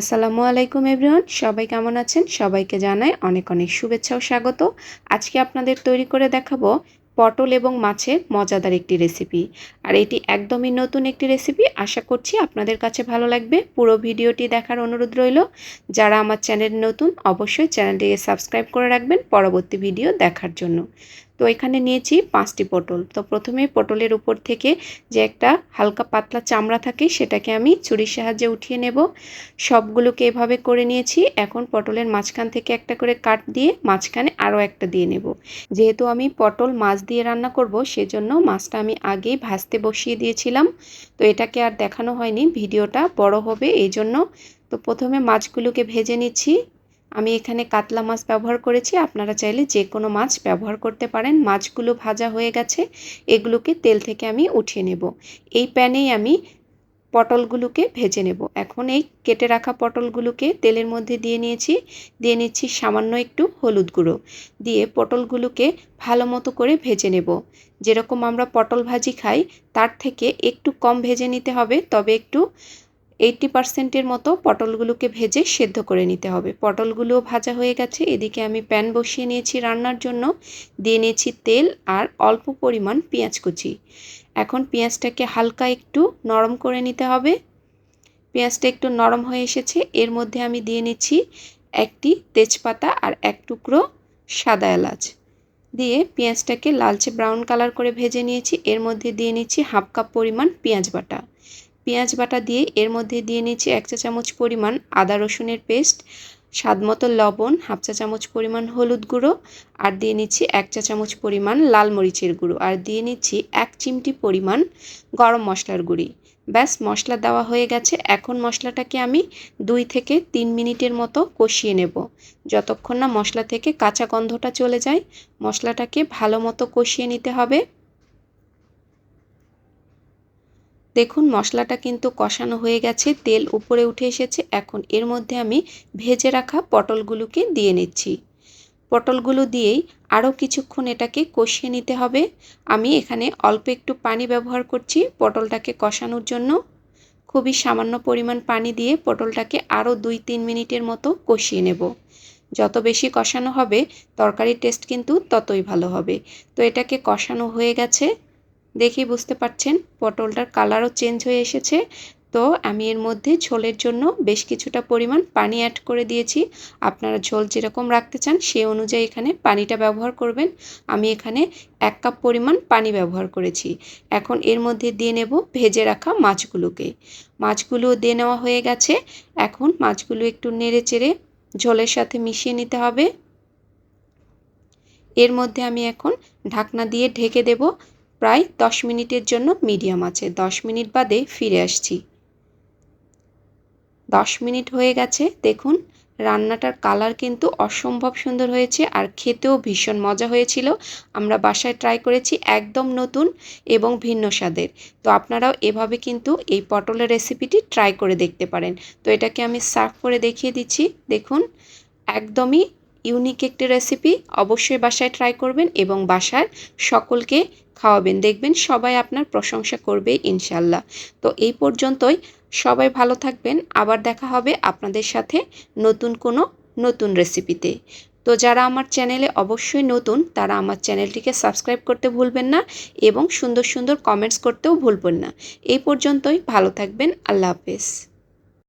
আসসালামু আলাইকুম এভরিওয়ান, সবাই কেমন আছেন? সবাইকে জানাই অনেক অনেক শুভেচ্ছা ও স্বাগত। আজকে আপনাদের তৈরি করে দেখাবো পটল এবং মাছের মজাদার একটি রেসিপি। আর এটি একদমই নতুন একটি রেসিপি, আশা করছি আপনাদের কাছে ভালো লাগবে। পুরো ভিডিওটি দেখার অনুরোধ রইল। যারা আমার চ্যানেল নতুন, অবশ্যই চ্যানেলটিকে সাবস্ক্রাইব করে রাখবেন পরবর্তী ভিডিও দেখার জন্য। তো এখানে নিয়েছি পাঁচটি পটল। তো প্রথমে পটলের উপর থেকে যে একটা হালকা পাতলা চামড়া থাকে সেটাকে আমি ছুরির সাহায্যে উঠিয়ে নেব। সবগুলোকে এভাবে করে নিয়েছি। এখন পটলের মাঝখান থেকে একটা করে কাট দিয়ে মাঝখানে আরও একটা দিয়ে নেব। যেহেতু আমি পটল মাছ দিয়ে রান্না করব, সেজন্য মাছটা আমি আগেই ভাজতে বসিয়ে দিয়েছিলাম। তো এটাকে আর দেখানো হয়নি, ভিডিওটা বড় হবে এই জন্য তো প্রথমে মাছগুলোকে ভেজে নিচ্ছি। আমি এখানে কাতলা মাছ ব্যবহার করেছি। আপনারা চাইলে যে কোনো মাছ ব্যবহার করতে পারেন। মাছগুলো ভাজা হয়ে গেছে। এগুলোকে তেল থেকে আমি উঠিয়ে নেব। এই প্যানেই আমি পটলগুলোকে ভেজে নেব। এখন এই কেটে রাখা পটলগুলোকে তেলের মধ্যে দিয়ে নিয়েছি। দিয়ে নিচ্ছি সামান্য একটু হলুদ গুঁড়ো। দিয়ে পটলগুলোকে ভালো মতো করে ভেজে নেব। যেরকম আমরা পটল ভাজি খাই, তার থেকে একটু কম ভেজে নিতে হবে। তবে একটু এইটটি পার্সেন্টের মতো পটলগুলোকে ভেজে সেদ্ধ করে নিতে হবে। পটলগুলো ভাজা হয়ে গেছে। এদিকে আমি প্যান বসিয়ে নিয়েছি রান্নার জন্য। দিয়ে নিয়েছি তেল আর অল্প পরিমাণ পেঁয়াজ কুচি। এখন পেঁয়াজটাকে হালকা একটু নরম করে নিতে হবে। পেঁয়াজটা একটু নরম হয়ে এসেছে। এর মধ্যে আমি দিয়ে নিচ্ছি একটি তেজপাতা আর এক টুকরো সাদা এলাচ। দিয়ে পেঁয়াজটাকে লালচে ব্রাউন কালার করে ভেজে নিয়েছি। এর মধ্যে দিয়ে নিচ্ছি হাফ কাপ পরিমাণ পেঁয়াজ বাটা। পেঁয়াজ বাটা দিয়ে এর মধ্যে দিয়ে নিচ্ছি এক চা চামচ পরিমাণ আদা রসুনের পেস্ট, স্বাদ মতো লবণ, হাফ চা চামচ পরিমাণ হলুদ গুঁড়ো আর দিয়ে নিচ্ছি এক চা চামচ পরিমাণ লাল মরিচের গুঁড়ো আর দিয়ে নিচ্ছি এক চিমটি পরিমাণ গরম মশলার গুঁড়ি। ব্যাস, মশলা দেওয়া হয়ে গেছে। এখন মশলাটাকে আমি দুই থেকে তিন মিনিটের মতো কষিয়ে নেব। যতক্ষণ না মশলা থেকে কাঁচা গন্ধটা চলে যায়, মশলাটাকে ভালো মতো কষিয়ে নিতে হবে। দেখুন মশলাটা কিন্তু কষানো হয়ে গেছে, তেল উপরে উঠে এসেছে। এখন এর মধ্যে আমি ভেজে রাখা পটলগুলোকে দিয়ে নিচ্ছি। পটলগুলো দিয়েই আরও কিছুক্ষণ এটাকে কষিয়ে নিতে হবে। আমি এখানে অল্প একটু পানি ব্যবহার করছি পটলটাকে কষানোর জন্য। খুবই সামান্য পরিমাণ পানি দিয়ে পটলটাকে আরও দুই তিন মিনিটের মতো কষিয়ে নেব। যত বেশি কষানো হবে, তরকারির টেস্ট কিন্তু ততই ভালো হবে। তো এটাকে কষানো হয়ে গেছে। দেখেই বুঝতে পারছেন, পটলটার কালারও চেঞ্জ হয়ে এসেছে। তো আমি এর মধ্যে ঝোলের জন্য বেশ কিছুটা পরিমাণ পানি অ্যাড করে দিয়েছি। আপনারা ঝোল যেরকম রাখতে চান, সে অনুযায়ী এখানে পানিটা ব্যবহার করবেন। আমি এখানে এক কাপ পরিমাণ পানি ব্যবহার করেছি। এখন এর মধ্যে দিয়ে নেব ভেজে রাখা মাছগুলোকে। মাছগুলো দিয়ে নেওয়া হয়ে গেছে। এখন মাছগুলো একটু নেড়ে চেড়ে ঝোলের সাথে মিশিয়ে নিতে হবে। এর মধ্যে আমি এখন ঢাকনা দিয়ে ঢেকে দেব। প্রায় দশ মিনিটের জন্য মিডিয়াম আছে। দশ মিনিট বাদে ফিরে আসছি। দশ মিনিট হয়ে গেছে। দেখুন, রান্নাটার কালার কিন্তু অসম্ভব সুন্দর হয়েছে আর খেতেও ভীষণ মজা হয়েছিল। আমরা বাসায় ট্রাই করেছি একদম নতুন এবং ভিন্ন স্বাদের। তো আপনারাও এভাবে কিন্তু এই পটলের রেসিপিটি ট্রাই করে দেখতে পারেন। তো এটাকে আমি সার্ভ করে দেখিয়ে দিচ্ছি। দেখুন, একদমই ইউনিক একটি রেসিপি অবশ্যই বাসায় ট্রাই করবেন এবং বাসার সকলকে খাওয়াবেন। দেখবেন সবাই আপনার প্রশংসা করবে ইনশাল্লাহ তো এই পর্যন্তই। সবাই ভালো থাকবেন। আবার দেখা হবে আপনাদের সাথে নতুন কোনো নতুন রেসিপিতে তো যারা আমার চ্যানেলে অবশ্যই নতুন, তারা আমার চ্যানেলটিকে সাবস্ক্রাইব করতে ভুলবেন না এবং সুন্দর সুন্দর কমেন্টস করতেও ভুলবেন না। এই পর্যন্তই। ভালো থাকবেন। আল্লাহ হাফেজ।